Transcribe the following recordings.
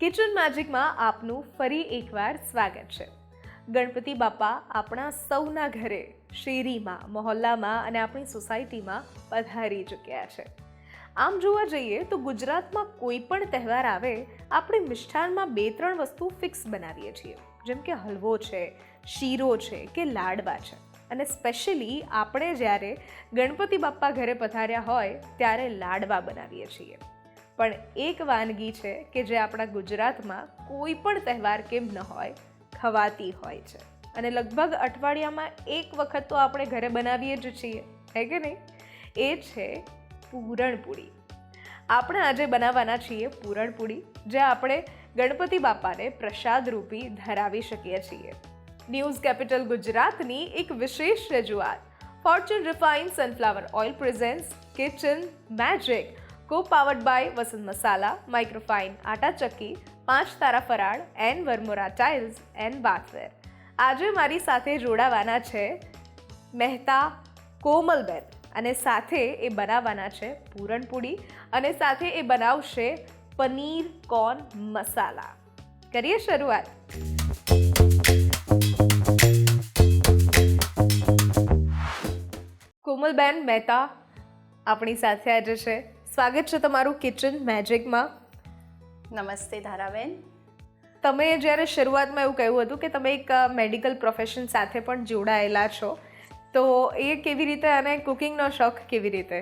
Kitchen મેજિકમાં આપનું ફરી એકવાર સ્વાગત છે. ગણપતિ બાપા આપણા સૌના ઘરે શેરીમાં, મહોલ્લામાં અને આપણી સોસાયટીમાં પધારી ચૂક્યા છે. આમ જોવા જઈએ તો ગુજરાતમાં કોઈ પણ તહેવાર આવે, આપણે મિષ્ઠાનમાં બે ત્રણ વસ્તુ ફિક્સ બનાવીએ છીએ. જેમ કે હલવો છે, શીરો છે કે લાડવા છે. અને સ્પેશિયલી આપણે જ્યારે ગણપતિ બાપ્પા ઘરે પધાર્યા હોય, ત્યારે લાડવા બનાવીએ છીએ. પણ એક વાનગી છે કે જે આપણા ગુજરાતમાં કોઈ પણ તહેવાર કેમ ન હોય, ખવાતી હોય છે. અને લગભગ અઠવાડિયામાં એક વખત તો આપણે ઘરે બનાવીએ જ છીએ, હે કે નહીં? એ છે પૂરણપૂરી. આપણે આજે બનાવવાના છીએ પૂરણપૂરી, જે આપણે ગણપતિ બાપાને પ્રસાદ રૂપી ધરાવી શકીએ છીએ. ન્યૂઝ કેપિટલ ગુજરાતની એક વિશેષ રજૂઆત. Fortune refine sunflower oil presents kitchen, magic co powered by Vasant Masala microfine atta Chakki Panch Tara Faral and Varmora tiles and bathware આજે મારી સાથે જોડાવાના છે મહેતા કોમલબેન અને સાથે એ બનાવવાના છે પૂરણપૂરી અને સાથે એ બનાવશે પનીર કોર્ન મસાલા. કરીએ શરૂઆત. કોમલબેન મહેતા આપણી સાથે આજે છે. સ્વાગત છે તમારું કિચન મેજિકમાં નમસ્તે ધારાબેન. તમે જ્યારે શરૂઆતમાં એવું કહ્યું હતું કે તમે એક મેડિકલ પ્રોફેશન સાથે પણ જોડાયેલા છો તો એ કેવી રીતે અને કુકિંગનો શોખ કેવી રીતે?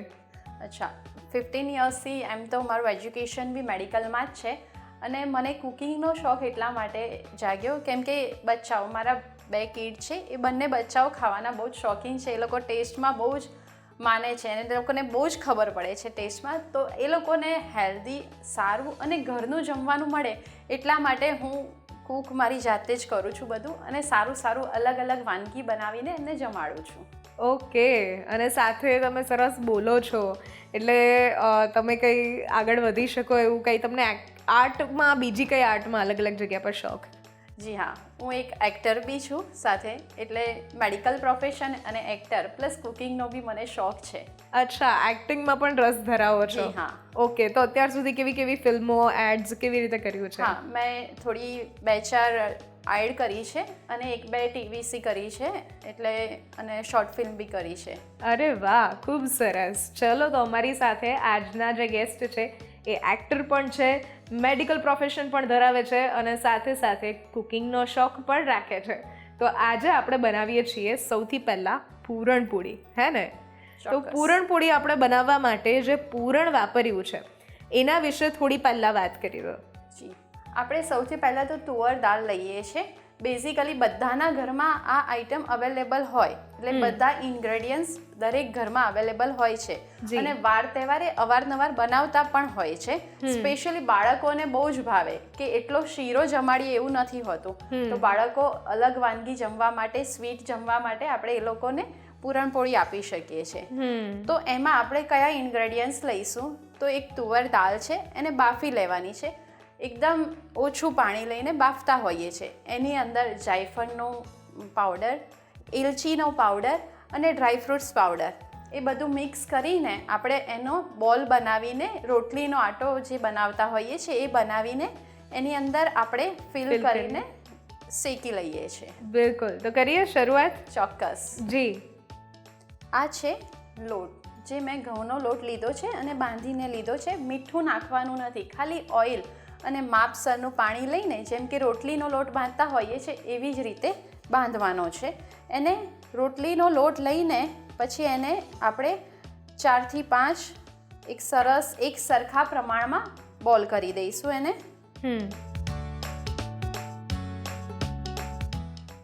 અચ્છા ફિફ્ટીન યર્સથી એમ તો મારું એજ્યુકેશન બી મેડિકલમાં જ છે અને મને કુકિંગનો શોખ એટલા માટે જાગ્યો કેમ કે બચ્ચાઓ મારા બે કિડ છે એ બંને બચ્ચાઓ ખાવાના બહુ જ શોખીન છે એ લોકો ટેસ્ટમાં બહુ જ માને છે અને તે લોકોને બહુ જ ખબર પડે છે ટેસ્ટમાં. તો એ લોકોને હેલ્ધી, સારું અને ઘરનું જમવાનું મળે એટલા માટે હું કૂક મારી જાતે જ કરું છું બધું અને સારું સારું અલગ અલગ વાનગી બનાવીને એમને જમાડું છું. ઓકે. અને સાથે તમે સરસ બોલો છો. એટલે તમે કંઈ આગળ વધી શકો એવું કંઈ તમને આર્ટમાં, બીજી કઈ આર્ટમાં અલગ અલગ જગ્યા પર શોખ? જી હા હું એક એક્ટર બી છું સાથે એટલે મેડિકલ પ્રોફેશન અને એક્ટર પ્લસ કુકિંગનો બી મને શોખ છે. અચ્છા એક્ટિંગમાં પણ રસ ધરાવો છો? હા. ઓકે તો અત્યાર સુધી કેવી કેવી ફિલ્મો એડ્સ કેવી રીતે કર્યું છે? હા મેં થોડી બે ચાર એડ કરી છે અને એક બે ટીવીસી કરી છે એટલે અને શોર્ટ ફિલ્મ બી કરી છે. અરે વાહ ખૂબ સરસ. ચલો તો અમારી સાથે આજના જે ગેસ્ટ છે એ એક્ટર પણ છે મેડિકલ પ્રોફેશન પણ ધરાવે છે અને સાથે સાથે કુકિંગનો શોખ પણ રાખે છે. તો આજે આપણે બનાવીએ છીએ સૌથી પહેલાં પૂરણપૂરી હે ને? તો ચોક્કસ. આપણે બનાવવા માટે જે પૂરણ વાપર્યું છે એના વિશે થોડી પહેલાં વાત કરી દો. જી. આપણે સૌથી પહેલાં તો તુવર દાળ લઈએ છીએ. બેઝિકલી બધાના ઘરમાં આ આઇટમ અવેલેબલ હોય. એટલે બધા ઇન્ગ્રેડિયન્ટ્સ દરેક ઘરમાં અવેલેબલ હોય છે. અને વાર તહેવારે અવારનવાર બનાવતા પણ હોય છે. સ્પેશિયલી બાળકોને બહુ જ ભાવે કે એટલો શીરો જમાડીએ એવું નથી હોતું. તો બાળકો અલગ વાનગી જમવા માટે સ્વીટ જમવા માટે આપણે એ લોકોને પૂરણપોળી આપી શકીએ છીએ. તો એમાં આપણે કયા ઇન્ગ્રેડિયન્ટ્સ લઈશું? તો એક તુવર દાળ છે એને બાફી લેવાની છે. એકદમ ઓછું પાણી લઈને બાફતા હોઈએ છીએ એની અંદર જાયફળનો પાવડર એલચીનો પાવડર અને ડ્રાયફ્રૂટ્સ પાવડર. એ બધું મિક્સ કરીને આપણે એનો બોલ બનાવીને રોટલીનો આટો જે બનાવતા હોઈએ છીએ એ બનાવીને એની અંદર આપણે ફિલ કરીને શેકી લઈએ છીએ. બિલકુલ. તો કરીએ શરૂઆત? ચોક્કસ. જી. આ છે લોટ. જે મેં ઘઉંનો લોટ લીધો છે અને બાંધીને લીધો છે. મીઠું નાખવાનું નથી ખાલી ઓઇલ અને માપસરનું પાણી લઈને જેમ કે રોટલીનો લોટ બાંધતા હોઈએ છીએ એવી જ રીતે બાંધવાનો છે. એને રોટલીનો લોટ લઈને પછી એને આપણે ચારથી પાંચ એક સરસ એક સરખા પ્રમાણમાં બોલ કરી દઈશું એને. હમ.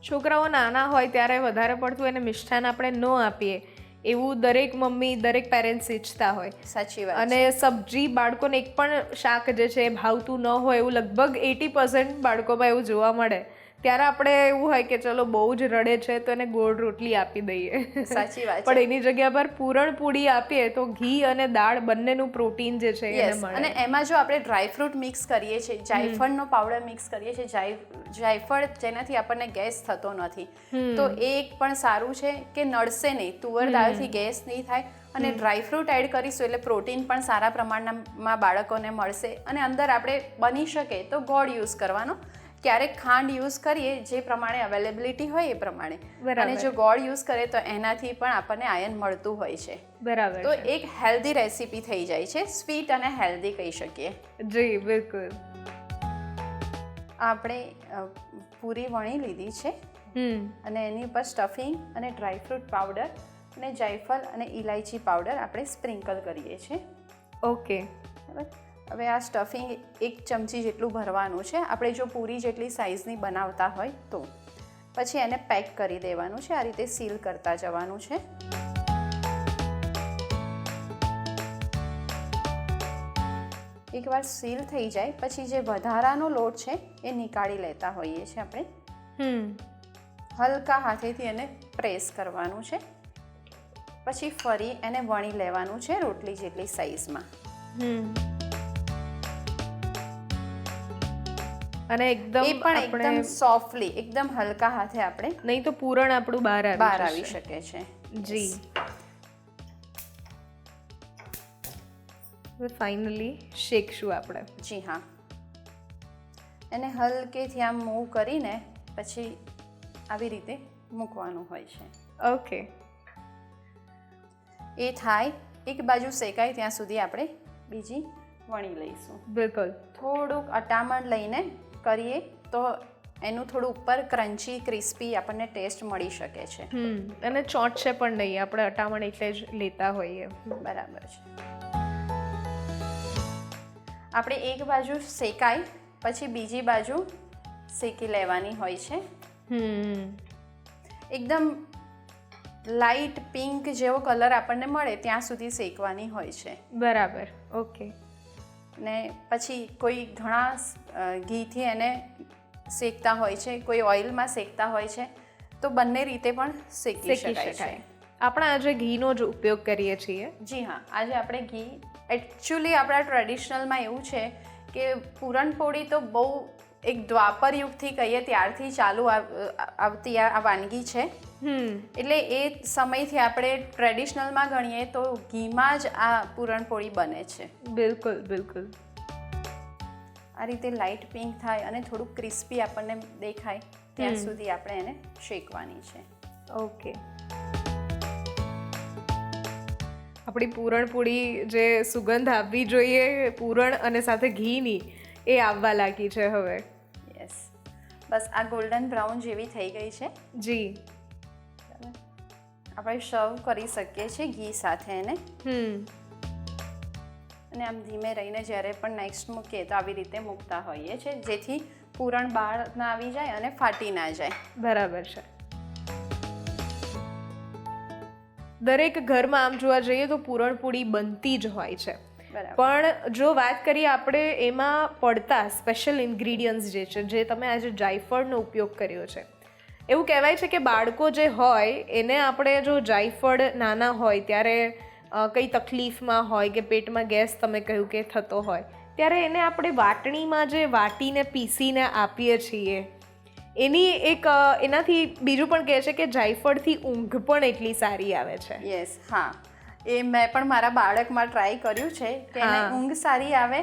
છોકરાઓ નાના હોય ત્યારે વધારે પડતું એને મિષ્ઠાન આપણે ન આપીએ. એવું દરેક મમ્મી દરેક પેરેન્ટ્સ ઈચ્છતા હોય. સાચી વાત અને સબ્જી બાળકોને એક પણ શાક જે છે એ ભાવતું ન હોય એવું લગભગ એટી પર્સન્ટ બાળકોમાં એવું જોવા મળે. ત્યારે આપણે એવું હોય કે ચલો બહુ જ રડે છે તો એને ગોળ રોટલી આપી દઈએ. સાચી વાત પણ એની જગ્યા પર પૂરણપૂરી આપીએ તો ઘી અને દાળ બંનેનું પ્રોટીન જે છે એને મળે. અને એમાં જો આપણે ડ્રાયફ્રૂટ મિક્સ કરીએ છીએ જાયફળનો પાવડર મિક્સ કરીએ છીએ જાય જાયફળ જેનાથી આપણને ગેસ થતો નથી. તો એ એક પણ સારું છે કે નડશે નહીં. તુવર દાળથી ગેસ નહીં થાય અને ડ્રાયફ્રૂટ એડ કરીશું એટલે પ્રોટીન પણ સારા પ્રમાણમાં બાળકોને મળશે અને અંદર આપણે બની શકે તો ગોળ યુઝ કરવાનો. ક્યારેક ખાંડ યુઝ કરીએ જે પ્રમાણે અવેલેબિલિટી હોય એ પ્રમાણે. અને જો ગોળ યુઝ કરે તો એનાથી પણ આપણને આયન મળતું હોય છે. બરાબર તો એક હેલ્ધી રેસીપી થઈ જાય છે. સ્વીટ અને હેલ્ધી કહી શકીએ. જી બિલકુલ. આપણે પૂરી વણી લીધી છે. અને એની ઉપર સ્ટફિંગ અને ડ્રાયફ્રૂટ પાવડર અને જાયફળ અને ઇલાયચી પાવડર આપણે સ્પ્રિંકલ કરીએ છીએ. ઓકે. બરાબર? હવે આ સ્ટફિંગ એક ચમચી જેટલું ભરવાનું છે. આપણે જો પૂરી જેટલી સાઇઝની બનાવતા હોય તો. પછી એને પેક કરી દેવાનું છે. આ રીતે સીલ કરતા જવાનું છે. એકવાર સીલ થઈ જાય પછી જે વધારાનો લોટ છે એ નીકાળી લેતા હોઈએ છીએ આપણે. હમ. હલકા હાથેથી એને પ્રેસ કરવાનું છે. પછી ફરી એને વણી લેવાનું છે રોટલી જેટલી સાઈઝમાં હમ. અને એકદમ એ પણ એકદમ સોફ્ટલી એકદમ હલકા હાથે આપણે નહીં તો પૂરણ આપણું બહાર આવી બહાર આવી શકે છે. જી. ફાઇનલી શેકશું આપણે. જી હા. એને હલકેથી આમ મૂવ કરીને પછી આવી રીતે મૂકવાનું હોય છે. ઓકે એ થાય એક બાજુ શેકાય ત્યાં સુધી આપણે બીજી વણી લઈશું. બિલકુલ. થોડુંક અટામણ લઈને કરીએ તો એનું થોડું ઉપર ક્રન્ચી ક્રિસ્પી આપણને ટેસ્ટ મળી શકે છે. અને ચોંટશે પણ નહીં આપણે અટામણ એટલે જ લેતા હોઈએ. બરાબર છે. આપણે એક બાજુ શેકાય પછી બીજી બાજુ શેકી લેવાની હોય છે. એકદમ લાઇટ પિંક જેવો કલર આપણને મળે ત્યાં સુધી શેકવાની હોય છે. બરાબર ઓકે ને પછી કોઈ ઘણા ઘીથી એને શેકતા હોય છે કોઈ ઓઇલમાં શેકતા હોય છે તો બંને રીતે પણ શેકી શેકી શકાય છે. આપણે આજે ઘીનો જ ઉપયોગ કરીએ છીએ. જી હા આજે આપણે ઘી એકચ્યુઅલી આપણા ટ્રેડિશનલમાં એવું છે કે પૂરણપોળી તો બહુ એક દ્વાપર યુગથી કહીએ ત્યારથી ચાલુ આવ- આવતી આ વાનગી છે. હમ. એટલે એ સમયથી આપણે ટ્રેડિશનલમાં ગણીએ તો ઘીમાં જ આ પૂરણપોળી બને છે. બિલકુલ બિલકુલ. આ રીતે લાઇટ પિંક થાય અને થોડુંક ક્રિસ્પી આપણને દેખાય ત્યાં સુધી આપણે એને શેકવાની છે. ઓકે. આપણી પૂરણપોળી જે સુગંધ આવવી જોઈએ પૂરણ અને સાથે ઘીની એ આવવા લાગી છે હવે. યસ બસ આ ગોલ્ડન બ્રાઉન જેવી થઈ ગઈ છે. જી. આપણે સર્વ કરી શકીએ છીએ ઘી સાથે એને. હમ. અને આમ ધીમે રહીને જ્યારે પણ નેક્સ્ટ મૂકીએ તો આવી રીતે મૂકતા હોઈએ છીએ જેથી પૂરણ બહાર ના આવી જાય અને ફાટી ના જાય. બરાબર છે. દરેક ઘરમાં આમ જોવા જઈએ તો પૂરણપોળી બનતી જ હોય છે. બરાબર. પણ જો વાત કરીએ આપણે એમાં પડતા સ્પેશિયલ ઇન્ગ્રીડિયન્ટ્સ જે છે જે તમે આજે જાયફળનો ઉપયોગ કર્યો છે એવું કહેવાય છે કે બાળકો જે હોય એને આપણે જો જાયફળ નાના હોય ત્યારે કંઈ તકલીફમાં હોય કે પેટમાં ગેસ તમે કહ્યું કે થતો હોય ત્યારે એને આપણે વાટણીમાં જે વાટીને પીસીને આપીએ છીએ એની એક એનાથી બીજું પણ કહે છે કે જાયફળથી ઊંઘ પણ એટલી સારી આવે છે. યસ હા. એ મેં પણ મારા બાળકમાં ટ્રાય કર્યું છે કે ઊંઘ સારી આવે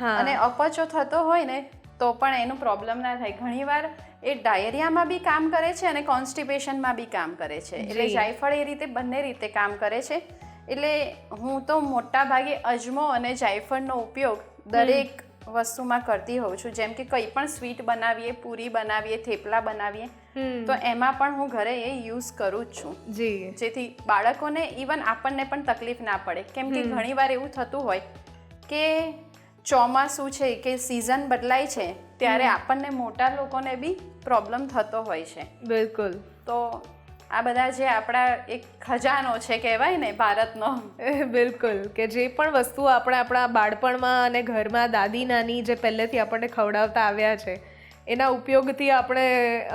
હા. અને અપચો થતો હોય ને તો પણ એનું પ્રોબ્લેમ ના થાય. ઘણીવાર એ ડાયરિયામાં બી કામ કરે છે અને કોન્સ્ટિપેશનમાં બી કામ કરે છે. એટલે જાયફળ એ રીતે બંને રીતે કામ કરે છે. એટલે હું તો મોટા ભાગે અજમો અને જાયફળનો ઉપયોગ દરેક વસ્તુમાં કરતી હોઉં છું. જેમ કે કંઈ પણ સ્વીટ બનાવીએ પૂરી બનાવીએ થેપલા બનાવીએ તો એમાં પણ હું ઘરે એ યુઝ કરું જ છું. જી. જેથી બાળકોને ઇવન આપણને પણ તકલીફ ના પડે. કેમ કે ઘણીવાર એવું થતું હોય કે ચોમાસું છે કે સિઝન બદલાય છે ત્યારે આપણને મોટા લોકોને બી પ્રોબ્લેમ થતો હોય છે. બિલકુલ. તો આ બધા જે આપણા એક ખજાનો છે કહેવાય ને ભારતનો. બિલકુલ કે જે પણ વસ્તુ આપણે આપણા બાળપણમાં અને ઘરમાં દાદી નાની જે પહેલેથી આપણને ખવડાવતા આવ્યા છે એના ઉપયોગથી આપણે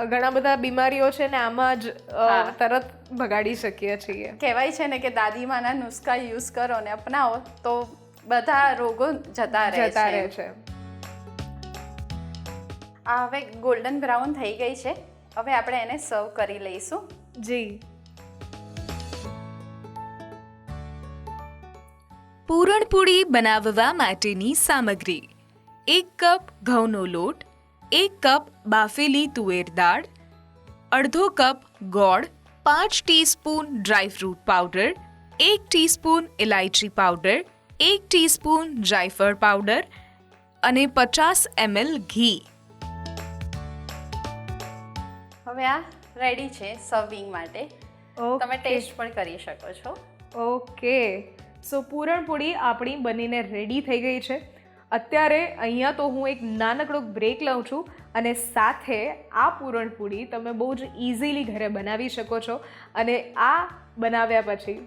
ઘણા બધા બીમારીઓ છે ને આમાં જ તરત ભગાડી શકીએ છીએ. કહેવાય છે ને કે દાદીમાના નુસ્ખા યુઝ કરો ને અપનાવો તો બધા રોગો જતા રહે જતા રહે છે. આ હવે ગોલ્ડન બ્રાઉન થઈ ગઈ છે. હવે આપણે એને સર્વ કરી લઈશું. જી. પૂરણપૂરી બનાવવા માટેની સામગ્રી. એક કપ ઘઉંનો લોટ એક કપ બાફેલી તુવેર દાળ અડધો કપ ગોળ પાંચ ટીસ્પૂન ડ્રાયફ્રૂટ પાવડર એક ટીસ્પૂન ઇલાયચી પાવડર એક ટીસ્પૂન જાયફળ પાવડર અને પચાસ એમએલ ઘી. હવે આ રેડી છે સર્વિંગ માટે. તમે ટેસ્ટ પણ કરી શકો છો. ઓકે સો પૂરણપોળી આપણી બનીને રેડી થઈ ગઈ છે. અત્યારે અહીંયા તો હું એક નાનકડો બ્રેક લઉં છું અને સાથે આ પૂરણપૂરી તમે બહુ જ ઇઝીલી ઘરે બનાવી શકો છો. અને આ બનાવ્યા પછી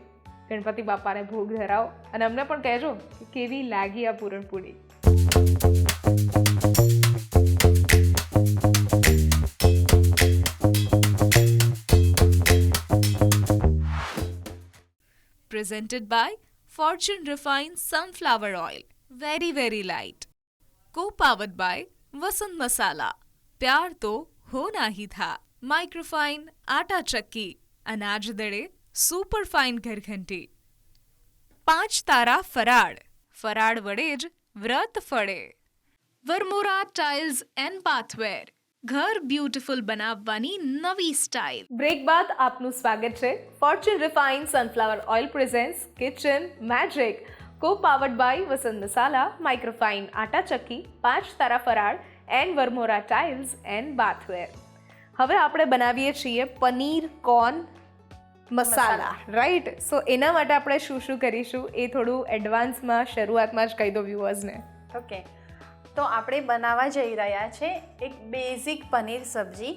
ગણપતિ બાપાને ભોગ ધરાવો. અને અમને પણ કહેજો કે કેવી લાગી આ પૂરણપૂરી. Presented by Fortune refine sunflower oil very very light co powered by Vasant Masala પ્યાર તો હોના હી થા માઇક્રોફાઇન આટા ચક્કી અનાજ દળે ફાઇન ઘરઘંટી. પાંચ તારા ફરાળ. ફરાળ વડે જ વ્રત ફળે. Varmora tiles and bathware. ઘર બ્યુટીફુલ બનાવવાની નવી સ્ટાઇલ. બ્રેક બાદ આપનું સ્વાગત છે. Fortune refine sunflower oil presents, kitchen, magic co powered by Vasant Masala microfine atta Chakki, Panch Tara Faral and Varmora tiles and bathware. હવે આપણે બનાવીએ છીએ paneer corn masala right so એના માટે આપણે શું શું કરીશું એ થોડું એડવાન્સમાં શરૂઆતમાં જ કહી દો વ્યુઅર્સને ઓકે તો આપણે બનાવવા જઈ રહ્યા છે એક બેઝિક પનીર સબ્જી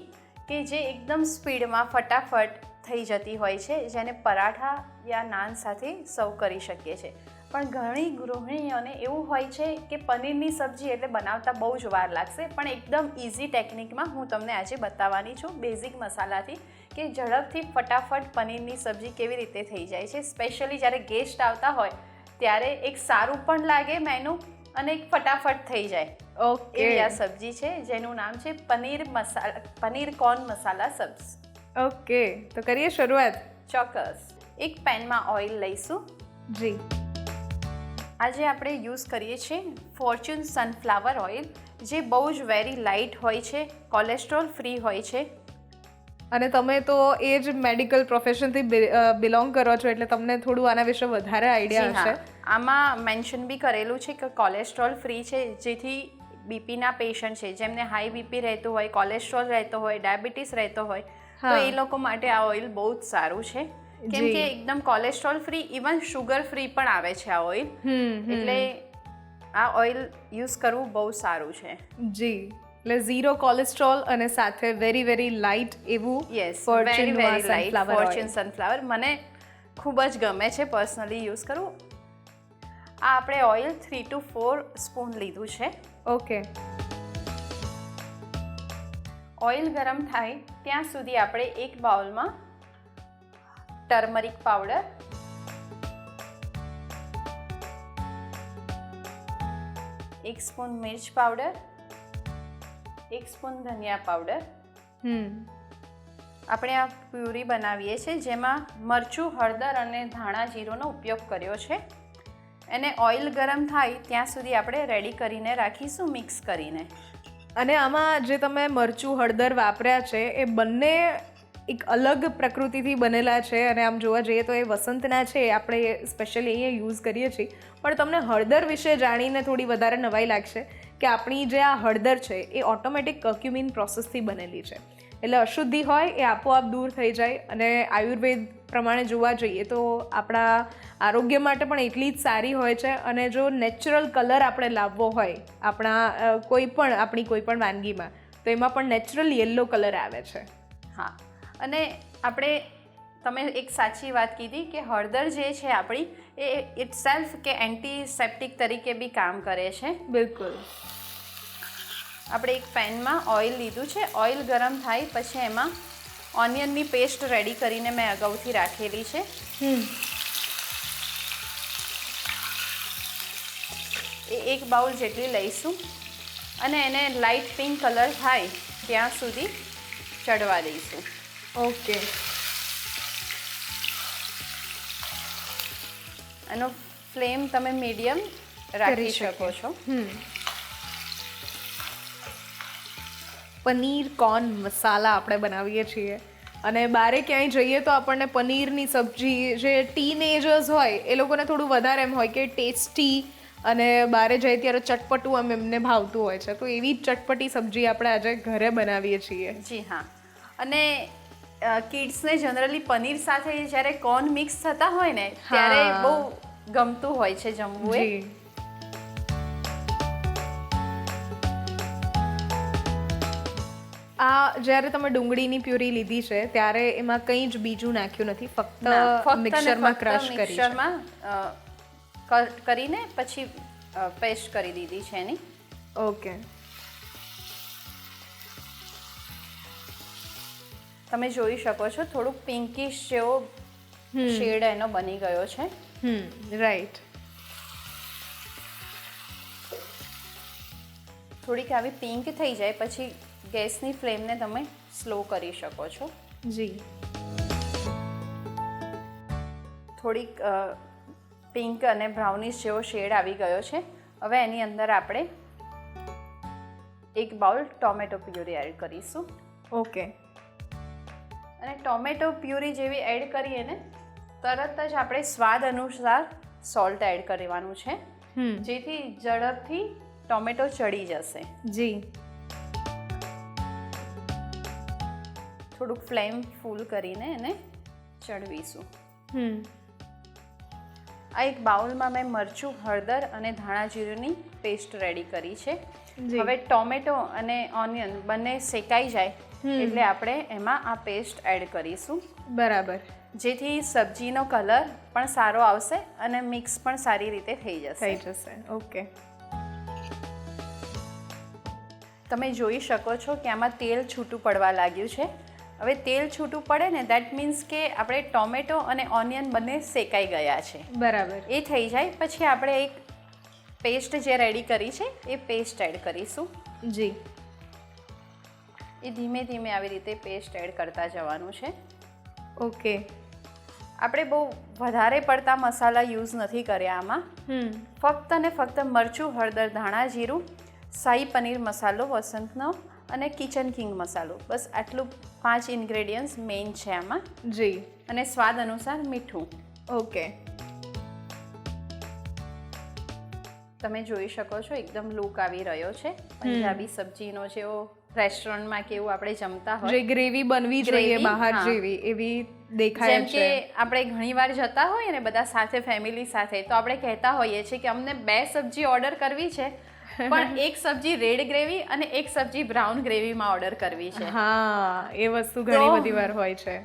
કે જે એકદમ સ્પીડમાં ફટાફટ થઈ જતી હોય છે જેને પરાઠા યા નાન સાથે સર્વ કરી શકીએ છીએ પણ ઘણી ગૃહિણીઓને એવું હોય છે કે પનીરની સબ્જી એટલે બનાવતા બહુ જ વાર લાગશે પણ એકદમ ઇઝી ટેકનિકમાં હું તમને આજે બતાવવાની છું બેઝિક મસાલાથી. કે ઝડપથી ફટાફટ પનીરની સબ્જી કેવી રીતે થઈ જાય છે. સ્પેશિયલી જ્યારે ગેસ્ટ આવતા હોય ત્યારે એક સારું પણ લાગે મેનુ અને એક ફટાફટ થઈ જાય. ઓકે એવી આ સબ્જી છે જેનું નામ છે પનીર મસાલા પનીર કોર્ન મસાલા સબ્સ. ઓકે તો કરીએ શરૂઆત? ચોક્કસ. એક પેનમાં ઓઇલ લઈશું. જી. આજે આપણે યુઝ કરીએ છીએ ફોર્ચ્યુન સનફ્લાવર ઓઇલ જે બહુ જ વેરી લાઇટ હોય છે કોલેસ્ટ્રોલ ફ્રી હોય છે અને તમે તો એ જ મેડિકલ પ્રોફેશનથી બિલોંગ કરો છો એટલે તમને થોડું આના વિશે વધારે આઈડિયા હશે. આમાં મેન્શન બી કરેલું છે કે કોલેસ્ટ્રોલ ફ્રી છે જેથી બીપીના પેશન્ટ છે જેમને હાઈ બીપી રહેતું હોય કોલેસ્ટ્રોલ રહેતો હોય ડાયાબિટીસ રહેતો હોય તો એ લોકો માટે આ ઓઇલ બહુ જ સારું છે. કેમ કે એકદમ cholesterol free even sugar free પણ આવે છે આ ઓઇલ એટલે આ ઓઇલ યુઝ કરવું બહુ સારું છે. જી. એટલે ઝીરો કોલેસ્ટ્રોલ અને સાથે વેરી વેરી લાઇટ એવું yes very very light Fortune sunflower મને ખૂબ જ ગમે છે પર્સનલી યુઝ કરું. આ આપણે oil three two four spoon લીધું છે. ઓકે ઓઇલ ગરમ થાય ત્યાં સુધી આપણે એક બાઉલમાં ટર્મરિક પાવડર એક સ્પૂન મિર્ચ પાવડર એક સ્પૂન ધનિયા પાવડર. હમ. આપણે આ પ્યુરી બનાવીએ છીએ જેમાં મરચું હળદર અને ધાણા જીરોનો ઉપયોગ કર્યો છે. એને ઓઇલ ગરમ થાય ત્યાં સુધી આપણે રેડી કરીને રાખીશું મિક્સ કરીને. અને આમાં જે તમે મરચું હળદર વાપર્યા છે એ બંને એક અલગ પ્રકૃતિથી બનેલા છે. અને આમ જોવા જઈએ તો એ વસંતના છે એ આપણે સ્પેશિયલી અહીંયા યુઝ કરીએ છીએ. પણ તમને હળદર વિશે જાણીને થોડી વધારે નવાઈ લાગશે. કે આપણી જે આ હળદર છે, એ ઓટોમેટિક કર્ક્યુમિન પ્રોસેસથી બનેલી છે. એટલે અશુદ્ધિ હોય, એ આપોઆપ દૂર થઈ જાય અને આયુર્વેદ પ્રમાણે જોવા જઈએ તો આપણા આરોગ્ય માટે પણ એટલી જ સારી હોય છે અને જો નેચરલ કલર આપણે લાવવો હોય, આપણા કોઈ પણ, આપણી કોઈ પણ વાનગીમાં, તો એમાં પણ નેચરલ યલો કલર આવે છે. હા. અને આપણે, તમે એક સાચી વાત કીધી કે હળદર જે છે આપણી એ ઇટ સેલ્ફ કે એન્ટીસેપ્ટિક તરીકે બી કામ કરે છે. બિલકુલ. આપણે એક પેનમાં ઓઇલ લીધું છે. ઓઇલ ગરમ થાય પછી એમાં ઓનિયનની પેસ્ટ રેડી કરીને મેં અગાઉથી રાખેલી છે. એ એક બાઉલ જેટલી લઈશું અને એને લાઇટ પિંક કલર થાય ત્યાં સુધી ચડવા દઈશું. ઓકે. એનો ફ્લેમ તમે મીડિયમ રાખી શકો છો. પનીર કોર્ન મસાલા આપણે બનાવીએ છીએ. અને બારે ક્યાંય જઈએ તો આપણને પનીરની સબ્જી જે ટીનેજર્સ હોય એ લોકોને થોડું વધારે એમ હોય કે ટેસ્ટી અને બારે જાય ત્યારે ચટપટું આમ એમને ભાવતું હોય છે. તો એવી જ ચટપટી સબ્જી આપણે આજે ઘરે બનાવીએ છીએ. જી હા. અને કિડ્સને જનરલી પનીર સાથે જ્યારે કોર્ન મિક્સ થતા હોય ને ત્યારે બહુ ગમતું હોય છે જમવું એ. આ જ્યારે તમે ડુંગળીની પ્યુરી લીધી છે ત્યારે એમાં કંઈ જ બીજું નાખ્યું નથી ફક્ત મિક્સરમાં ક્રશ કરી મિક્સરમાં, કરીને પછી પેસ્ટ કરી દીધી છે એની. ઓકે. તમે જોઈ શકો છો થોડુંક પિંકિશ જેવો શેડ એનો બની ગયો છે. હમ રાઈટ થોડીક આવી પિંક થઈ જાય પછી ગેસની ફ્લેમને તમે સ્લો કરી શકો છો. જી. થોડીક પિંક અને બ્રાઉનિશ જેવો શેડ આવી ગયો છે. હવે એની અંદર આપણે એક બાઉલ ટોમેટો પ્યુરી એડ કરીશું. ઓકે અને ટોમેટો પ્યુરી જેવી એડ કરીએ ને તરત જ આપણે સ્વાદ અનુસાર સોલ્ટ એડ કરવાનું છે. જેથી ઝડપથી ટોમેટો ચડી જશે. જી. થોડુંક ફ્લેમ ફૂલ કરીને એને ચડવીશું. આ એક બાઉલમાં મેં મરચું હળદર અને ધાણા જીરુંની પેસ્ટ રેડી કરી છે. હવે ટોમેટો અને ઓનિયન બંને શેકાઈ જાય એટલે આપણે એમાં આ પેસ્ટ એડ કરીશું. બરાબર. જેથી સબ્જીનો કલર પણ સારો આવશે અને મિક્સ પણ સારી રીતે થઈ થઈ જશે. જશે ઓકે તમે જોઈ શકો છો કે આમાં તેલ છૂટું પડવા લાગ્યું છે. હવે તેલ છૂટું પડે ને દેટ મીન્સ કે આપણે ટોમેટો અને ઓનિયન બંને શેકાઈ ગયા છે. બરાબર. એ થઈ જાય. પછી આપણે એક પેસ્ટ જે રેડી કરી છે એ પેસ્ટ એડ કરીશું. જી. એ ધીમે ધીમે આવી રીતે પેસ્ટ એડ કરતા જવાનું છે. ઓકે આપણે બહુ વધારે પડતા મસાલા યુઝ નથી કર્યા આમાં. હમ. ફક્ત ને ફક્ત મરચું હળદર ધાણા જીરું શાહી પનીર મસાલો વસંતનો અને કિચન કિંગ મસાલો. બસ આટલું પાંચ ઇન્ગ્રેડિયન્ટ્સ મેઇન છે આમાં. જી. અને સ્વાદ અનુસાર મીઠું. ઓકે તમે જોઈ શકો છો એકદમ લુક આવી રહ્યો છે. પંજાબી સબ્જીનો જેવો રેસ્ટોરન્ટમાં કેવું આપણે જમતા જે ગ્રેવી બનવી જોઈએ બહાર. જેવી એવી દેખાય જેમ કે આપણે ઘણીવાર જતા હોઈએ ને બધા સાથે ફેમિલી સાથે તો આપણે કહેતા હોઈએ છીએ કે અમને બે સબ્જી ઓર્ડર કરવી છે પણ એક સબ્જી રેડ ગ્રેવી અને એક સબ્જી બ્રાઉન ગ્રેવીમાં ઓર્ડર કરવી છે. હા એ વસ્તુ ઘણી બધી વાર હોય છે.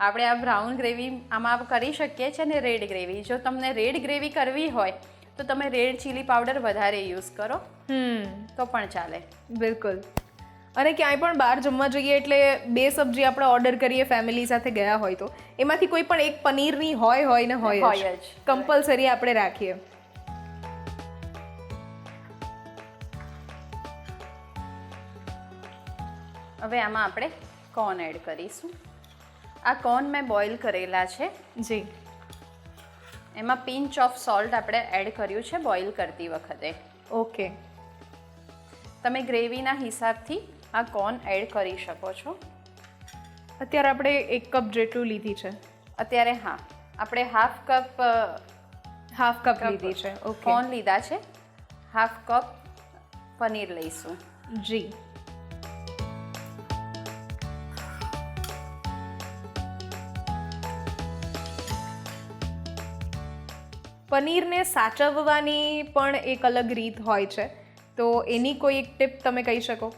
આપણે આ બ્રાઉન ગ્રેવી આમાં કરી શકીએ છીએ ને રેડ ગ્રેવી જો તમને રેડ ગ્રેવી કરવી હોય તો તમે રેડ ચીલી પાવડર વધારે યુઝ કરો. તો પણ ચાલે. બિલકુલ. અને ક્યાંય પણ બહાર જમવા જઈએ એટલે બે સબ્જી આપણે ઓર્ડર કરીએ ફેમિલી સાથે ગયા હોય તો. એમાંથી કોઈ પણ એક પનીરની હોય હોય ને હોય હોય જ. કમ્પલસરી આપણે રાખીએ. હવે આમાં આપણે કોર્ન એડ કરીશું. આ કોર્ન મેં બોઇલ કરેલા છે. જી. એમાં પિંચ ઓફ સોલ્ટ આપણે એડ કર્યું છે બોઇલ કરતી વખતે. ઓકે તમે ગ્રેવીના હિસાબથી આ કોર્ન એડ કરી શકો છો? અત્યારે આપણે એક કપ જેટલું લીધી છે. અત્યારે હા. આપણે હાફ કપ હાફ કપ લીધી છે. ઓકે. કોર્ન લીધા છે? હાફ કપ પનીર લઈશું. જી. પનીરને સાચવવાની પણ એક અલગ રીત હોય છે. તો એની કોઈ એક ટીપ તમે કહી શકો?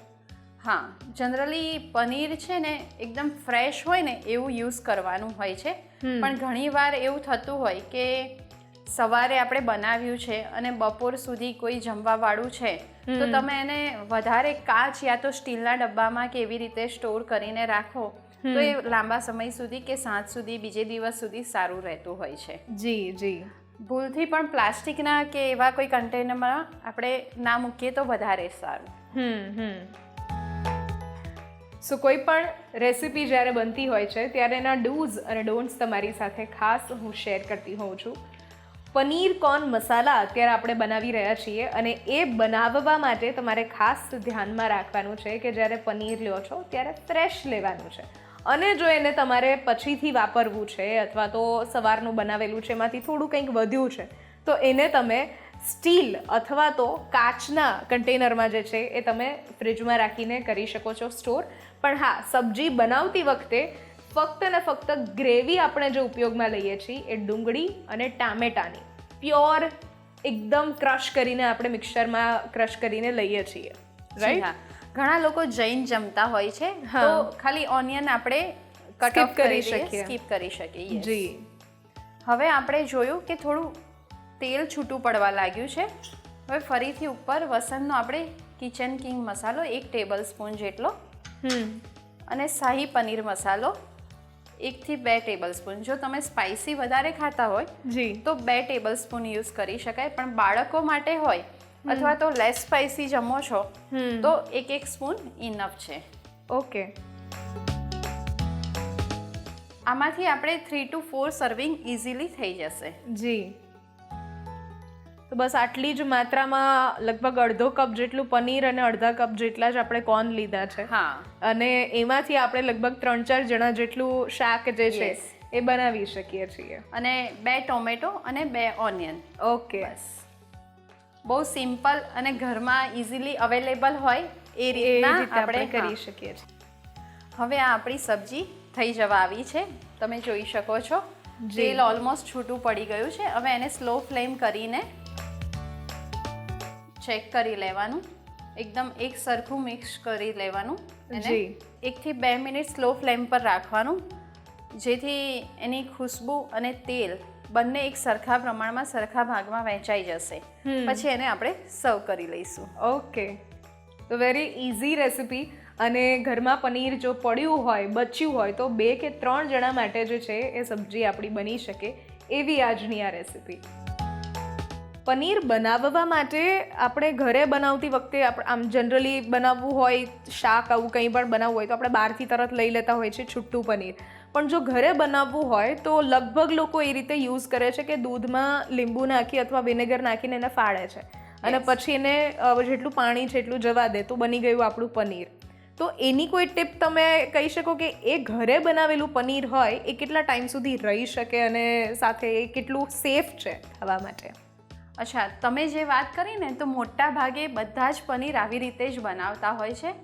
હા જનરલી પનીર છે ને એકદમ ફ્રેશ હોય ને એવું યુઝ કરવાનું હોય છે. પણ ઘણીવાર એવું થતું હોય કે સવારે આપણે બનાવ્યું છે અને બપોર સુધી કોઈ જમવાવાળું છે તો તમે એને વધારે કાચ યા તો સ્ટીલના ડબ્બામાં કે એવી રીતે સ્ટોર કરીને રાખો તો એ લાંબા સમય સુધી કે સાંજ સુધી બીજે દિવસ સુધી સારું રહેતું હોય છે. જી જી. ભૂલથી પણ પ્લાસ્ટિકના કે એવા કોઈ કન્ટેનરમાં આપણે ના મૂકીએ તો વધારે સારું. હમ હમ. સો કોઈ પણ રેસિપી જ્યારે બનતી હોય છે, ત્યારે એના ડૂઝ અને ડોન્ટ્સ તમારી સાથે ખાસ હું શેર કરતી હોઉં છું. પનીર કોર્ન મસાલા અત્યારે આપણે બનાવી રહ્યા છીએ અને એ બનાવવા માટે તમારે ખાસ ધ્યાનમાં રાખવાનું છે કે જ્યારે પનીર લ્યો છો, ત્યારે ફ્રેશ લેવાનું છે. અને જો એને તમારે પછીથી વાપરવું છે અથવા તો સવારનું બનાવેલું છે, એમાંથી થોડું કંઈક વધ્યું છે, તો એને તમે સ્ટીલ અથવા તો કાચના કન્ટેનરમાં જે છે, એ તમે ફ્રિજમાં રાખીને કરી શકો છો સ્ટોર પણ હા સબ્જી બનાવતી વખતે ફક્ત ને ફક્ત ગ્રેવી આપણે જે ઉપયોગમાં લઈએ છીએ એ ડુંગળી અને ટામેટાની. પ્યોર એકદમ ક્રશ કરીને આપણે મિક્સરમાં ક્રશ કરીને લઈએ છીએ. રાઈટ ઘણા લોકો જૈન જમતા હોય છે. તો ખાલી ઓનિયન આપણે કટ ઓફ કરી શકીએ. સ્કીપ કરી શકીએ જી. હવે આપણે જોયું કે થોડું તેલ છૂટું પડવા લાગ્યું છે. હવે ફરીથી ઉપર વસંતનો આપણે કિચન કિંગ મસાલો એક ટેબલ સ્પૂન જેટલો અને શાહી પનીર મસાલો એકથી બે ટેબલ સ્પૂન જો તમે સ્પાઇસી વધારે ખાતા હોય જી. તો બે ટેબલ સ્પૂન યુઝ કરી શકાય. પણ બાળકો માટે હોય અથવા તો લેસ સ્પાઇસી જમો છો. તો એક એક સ્પૂન ઇનફ છે. ઓકે. આમાંથી આપણે three two four serving easily થઈ જશે. જી. તો બસ આટલી જ માત્રામાં લગભગ અડધો કપ જેટલું પનીર અને અડધા કપ જેટલા જ આપણે કોર્ન લીધા છે. હા. અને એમાંથી આપણે લગભગ ત્રણ ચાર જણા જેટલું શાક જે છે એ બનાવી શકીએ છીએ. અને બે ટોમેટો અને બે ઓનિયન. ઓકે. બહુ સિમ્પલ અને ઘરમાં ઇઝીલી અવેલેબલ હોય એ રીતના રીતે આપણે કરી શકીએ છીએ. હવે આ આપણી સબ્જી થઈ જવા આવી છે. તમે જોઈ શકો છો. તેલ ઓલમોસ્ટ છૂટું પડી ગયું છે. હવે એને સ્લો ફ્લેમ કરીને ચેક કરી લેવાનું. એકદમ એક સરખું મિક્સ કરી લેવાનું. અને જી. એકથી બે મિનિટ સ્લો ફ્લેમ પર રાખવાનું. જેથી એની ખુશ્બુ અને તેલ બંને એક સરખા પ્રમાણમાં સરખા ભાગમાં વહેંચાઈ જશે. પછી એને આપણે સર્વ કરી લઈશું. ઓકે. તો વેરી ઇઝી રેસિપી અને ઘરમાં પનીર જો પડ્યું હોય બચ્યું હોય તો બે કે ત્રણ જણા માટે જે છે એ સબ્જી આપણી બની શકે એવી આજની આ રેસિપી પનીર બનાવવા માટે આપણે ઘરે બનાવતી વખતે આપણે આમ જનરલી બનાવવું હોય શાક આવું કંઈ પણ બનાવવું હોય તો આપણે બહારથી તરત લઈ લેતા હોય છે છૂટું પનીર. પણ જો ઘરે બનાવવું હોય તો લગભગ લોકો એ રીતે યુઝ કરે છે કે દૂધમાં લીંબુ નાખી અથવા વિનેગર નાખીને એને ફાળે છે. અને પછી એને જેટલું પાણી છે એટલું જવા દે તો બની ગયું આપણું પનીર. તો એની કોઈ ટિપ તમે કહી શકો કે એ ઘરે બનાવેલું પનીર હોય એ કેટલા ટાઈમ સુધી રહી શકે અને સાથે એ કેટલું સેફ છે ખાવા માટે? અચ્છા તમે જે વાત કરી ને તો મોટા ભાગે બધા જ પનીર આવી રીતે જ બનાવતા હોય છે.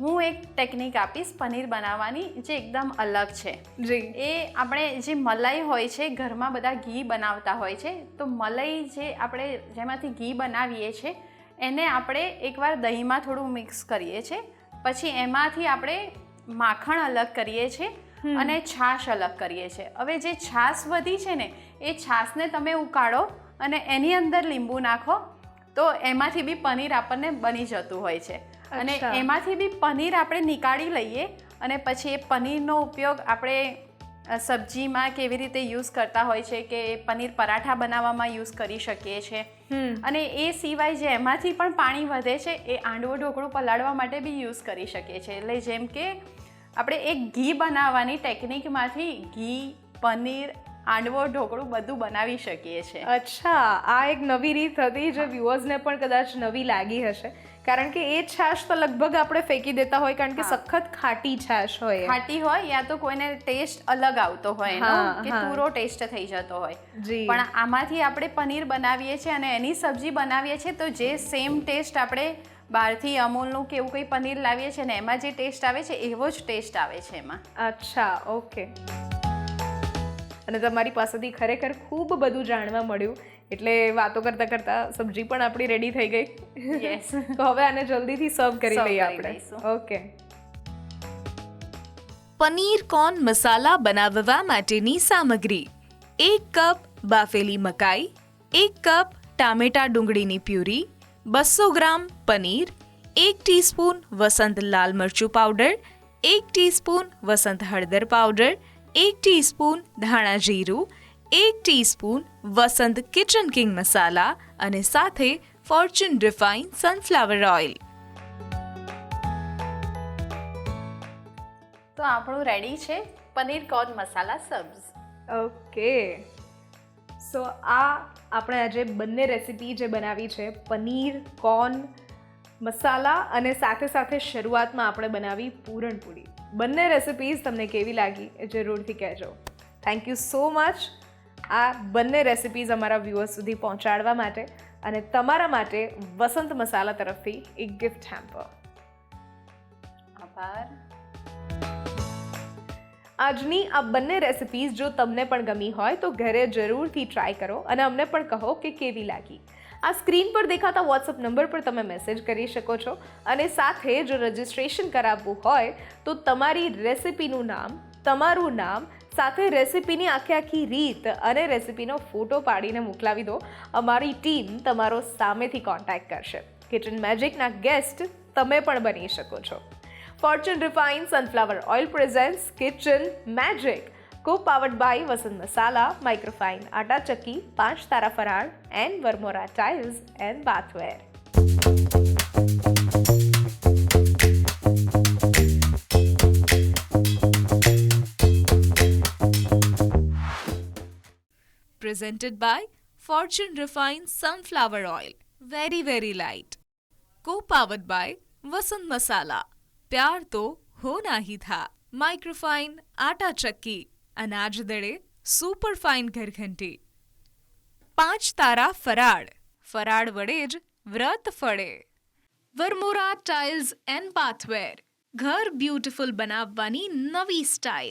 હું એક ટેકનિક આપીશ પનીર બનાવવાની જે એકદમ અલગ છે. જી. એ આપણે જે મલાઈ હોય છે ઘરમાં બધા ઘી બનાવતા હોય છે તો મલાઈ જે આપણે જેમાંથી ઘી બનાવીએ છીએ એને આપણે એકવાર દહીંમાં થોડું મિક્સ કરીએ છીએ પછી એમાંથી આપણે માખણ અલગ કરીએ છીએ અને છાશ અલગ કરીએ છીએ હવે જે છાશ વધી છે ને એ છાશને તમે ઉકાળો અને એની અંદર લીંબુ નાખો તો એમાંથી બી પનીર આપણને બની જતું હોય છે. અને એમાંથી બી પનીર આપણે નીકાળી લઈએ અને પછી એ પનીરનો ઉપયોગ આપણે સબ્જીમાં કેવી રીતે યુઝ કરતા હોય છે કે પનીર પરાઠા બનાવવામાં યુઝ કરી શકીએ છીએ અને એ સિવાય જે એમાંથી પણ પાણી વધે છે એ આંડવો ઢોકળું પલાળવા માટે બી યુઝ કરી શકીએ છીએ એટલે જેમ કે આપણે એક ઘી બનાવવાની ટેકનિકમાંથી ઘી પનીર આંડવો ઢોકળું બધું બનાવી શકીએ છીએ અચ્છા આ એક નવી રીત હતી જે વ્યુઅર્સને પણ કદાચ નવી લાગી હશે. કારણ કે એ છાશ તો લગભગ આપણે ફેંકી દેતા હોય કારણ કે સખત ખાટી છાશ હોય ખાટી હોય યા તો કોઈને ટેસ્ટ અલગ આવતો હોય એનો કે પૂરો ટેસ્ટ થઈ જતો હોય. પણ આમાંથી આપણે પનીર બનાવીએ છીએ અને એની સબ્જી બનાવીએ છીએ તો જે સેમ ટેસ્ટ આપણે બહારથી અમૂલનું કે એવું કંઈ પનીર લાવીએ છીએ ને એમાં જે ટેસ્ટ આવે છે એવો જ ટેસ્ટ આવે છે એમાં. અચ્છા ઓકે. અને તમારી પાસેથી ખરેખર ખૂબ બધું જાણવા મળ્યું. એટલે વાતો કરતાં કરતાં સબ્જી પણ આપણી રેડી થઈ ગઈ. તો હવે આને જલ્દીથી સર્વ કરી લઈએ આપણે. ઓકે પનીર કોર્ન મસાલા બનાવવા માટેની સામગ્રી. એક કપ બાફેલી મકાઈ એક કપ ટામેટા ડુંગળીની પ્યુરી બસો ગ્રામ પનીર એક ટીસ્પૂન વસંત લાલ મરચું પાવડર એક ટીસ્પૂન વસંત હળદર પાવડર એક ટીસ્પૂન ધાણા જીરું એક teaspoon Vasant kitchen king masala અને સાથે ફોર્ચ્યુન રિફાઇન સનફ્લાવર ઓઇલ. તો આપણું રેડી છે પનીર કોર્ન મસાલા સબ્સ. ઓકે. સો આ આપણે આજે બંને રેસીપી જે બનાવી છે પનીર કોર્ન મસાલા અને સાથે સાથે શરૂઆતમાં આપણે બનાવી પૂરણપૂરી. બંને રેસિપીઝ તમને કેવી લાગી એ જરૂરથી કહેજો. થેન્ક યુ સો મચ આ બંને રેસિપીઝ અમારા વ્યૂઅર્સ સુધી પહોંચાડવા માટે અને તમારા માટે વસંત મસાલા તરફથી એક ગિફ્ટ હેમ્પર આભાર. આજની આ બંને રેસિપીઝ જો તમને પણ ગમી હોય તો ઘરે જરૂરથી ટ્રાય કરો અને અમને પણ કહો કે કેવી લાગી. આ સ્ક્રીન પર દેખાતા વોટ્સઅપ નંબર પર તમે મેસેજ કરી શકો છો અને સાથે જો રજિસ્ટ્રેશન કરાવવું હોય તો તમારી રેસિપીનું નામ, તમારું નામ, સાથે રેસિપીની આખી આખી રીત અને રેસિપીનો ફોટો પાડીને મોકલાવી દો. અમારી ટીમ તમારો સામેથી કોન્ટેક્ટ કરશે. કિચન મેજિકના ગેસ્ટ તમે પણ બની શકો છો. Fortune refine sunflower oil presents kitchen magic Co powered by Vasant Masala microfine આટા ચક્કી પાંચ તારા ફરાળ and Varmora tiles and bathware presented by Fortune Refined Sunflower Oil. Very, very light. Co-powered by Vasant Masala. प्यार तो होना ही था microfine आटा चक्की અનાજદળે સુપરફાઇન ઘરઘંટી. પાંચ તારા ફરાળ. ફરાળ વડે જ વ્રત ફળે. વરમોરા ટાઇલ્સ એન્ડ પાથવેર ઘર બ્યુટીફુલ બનાવવાની નવી સ્ટાઇલ